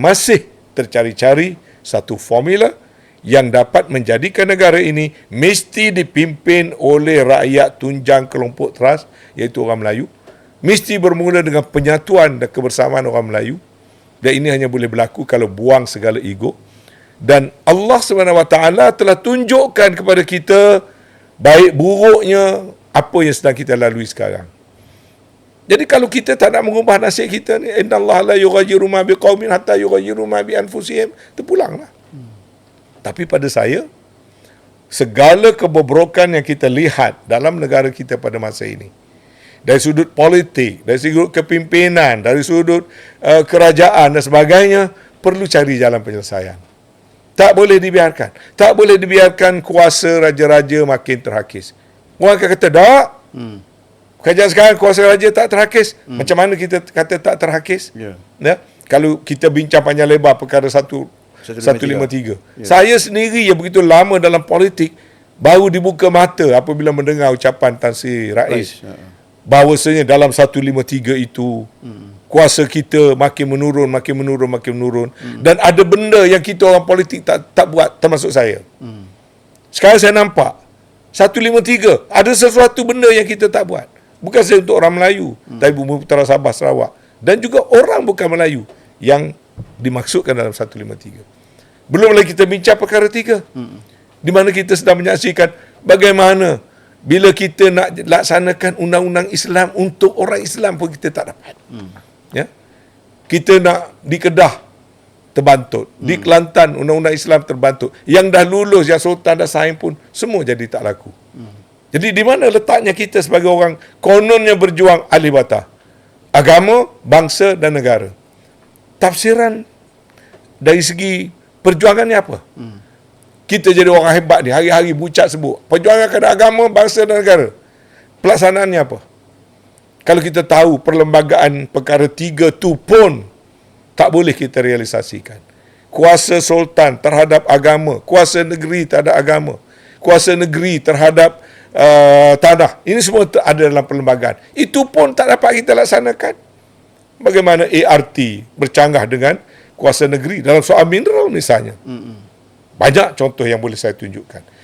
masih tercari-cari satu formula yang dapat menjadikan negara ini mesti dipimpin oleh rakyat tunjang kelompok teras iaitu orang Melayu. Mesti bermula dengan penyatuan dan kebersamaan orang Melayu. Dan ini hanya boleh berlaku kalau buang segala ego. Dan Allah SWT telah tunjukkan kepada kita baik buruknya apa yang sedang kita lalui sekarang jadi kalau kita tak nak mengubah nasib kita ni innallaha la yughayyiru ma biqaumin hatta yughayyiru ma bi anfusihim terpulanglah tapi pada saya, segala kebobrokan yang kita lihat dalam negara kita pada masa ini, dari sudut politik, dari sudut kepimpinan, dari sudut uh, kerajaan dan sebagainya, perlu cari jalan penyelesaian. Tak boleh dibiarkan. Tak boleh dibiarkan kuasa raja-raja makin terhakis. Orang akan kata, tak. Hmm. Kerajaan sekarang kuasa raja tak terhakis. Hmm. Macam mana kita kata tak terhakis? Yeah. Ya? Kalau kita bincang panjang lebar perkara satu 153. 153. Ya. Saya sendiri yang begitu lama dalam politik baru dibuka mata apabila mendengar ucapan Tan Sri Rais. Ya. Bahawasanya dalam 153 itu hmm. kuasa kita makin menurun, makin menurun, makin menurun hmm. dan ada benda yang kita orang politik tak tak buat termasuk saya. Hmm. Sekarang saya nampak 153 ada sesuatu benda yang kita tak buat. Bukan saja untuk orang Melayu, hmm. tapi bumi utara Sabah Sarawak dan juga orang bukan Melayu yang dimaksudkan dalam 153. Belum lagi kita bincang perkara tiga. Hmm. Di mana kita sedang menyaksikan bagaimana bila kita nak laksanakan undang-undang Islam untuk orang Islam pun kita tak dapat. Hmm. Ya? Kita nak di Kedah terbantut. Hmm. Di Kelantan undang-undang Islam terbantut. Yang dah lulus, yang sultan dah sign pun semua jadi tak laku. Hmm. Jadi di mana letaknya kita sebagai orang kononnya berjuang ahli bata? Agama, bangsa dan negara tafsiran dari segi perjuangan ni apa? Hmm. Kita jadi orang hebat ni, hari-hari bucat sebut. Perjuangan kepada agama, bangsa dan negara. Pelaksanaannya apa? Kalau kita tahu perlembagaan perkara tiga tu pun tak boleh kita realisasikan. Kuasa sultan terhadap agama, kuasa negeri terhadap agama, kuasa negeri terhadap uh, tanah. Ini semua ada dalam perlembagaan. Itu pun tak dapat kita laksanakan bagaimana ART bercanggah dengan kuasa negeri dalam soal mineral misalnya. Mm-hmm. Banyak contoh yang boleh saya tunjukkan.